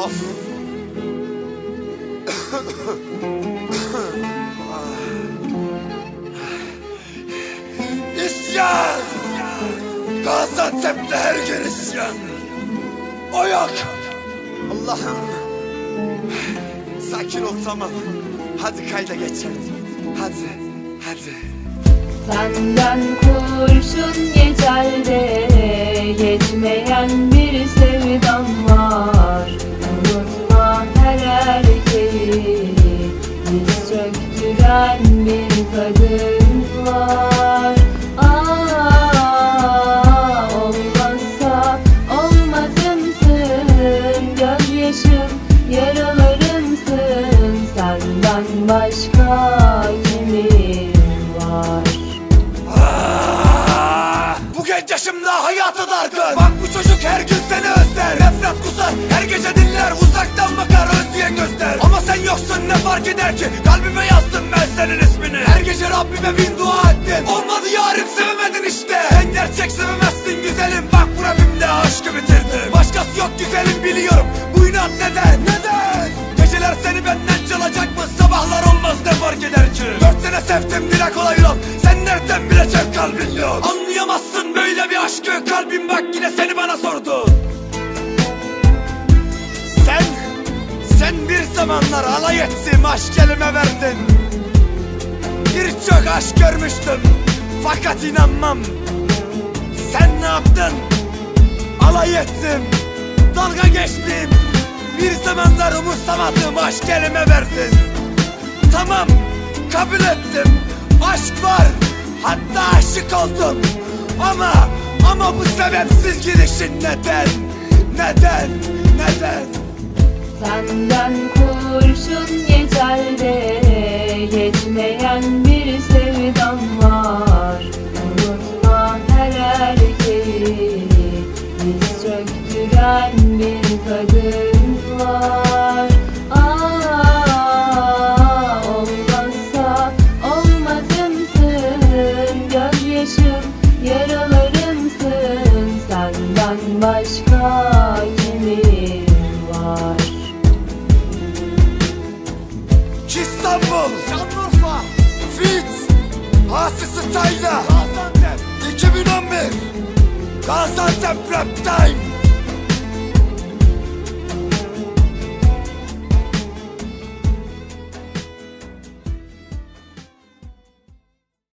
Of. İsyan! Gaziantep'te her gün isyan. O yok. Allah'ım. Sakin ol tamam. Hadi kayda geçelim. Hadi, hadi. Senden kurşun geçer de geçmeyen çöktüren bir kadın var. Aa, olmazımsın Gözyaşım yaralarımsın. Senden başka kimim var! Bu genç yaşımda hayatı dargın. Bak bu çocuk her gün seni özler. Nefret kusar her gece dinler. Uzaktan bakar özleyen gözler Ama sen yoksun ne fark eder ki? Kalbime yazdım ben senin ismini. Her gece Rabbime bin dua ettim Olmadı yarim sevemedin işte. Sen gerçek sevemezsin güzelim. Bak bu rapimde aşkı bitirdim. Başkası yok güzelim biliyorum. Bu inat neden? Neden? Geceler seni benden çalacak mı? Sabahlar olmaz ne fark eder ki? Dört sene sevdim dile kolay yok. Sen nereden bilecek kalbin yok? Anlayamazsın böyle bir aşkı. Kalbim bak yine seni bana sordu. Sen Sen bir zamanlar alay ettim Aşk elime verdin Birçok aşk görmüştüm Fakat inanmam. Sen ne yaptın? Alay ettim. Dalga geçtim. Bir zamanlar umursamadığım aşk elime verdin. Tamam kabul ettim. Aşk var hatta aşık oldum. Ama ama bu sebepsiz gidişin neden? Neden? Neden? Senden kurşun geçer de başka kimim var? İstanbul Şanlıurfa Fit Hasısı Tayla Gaziantep. 2011 Gaziantep Rap Time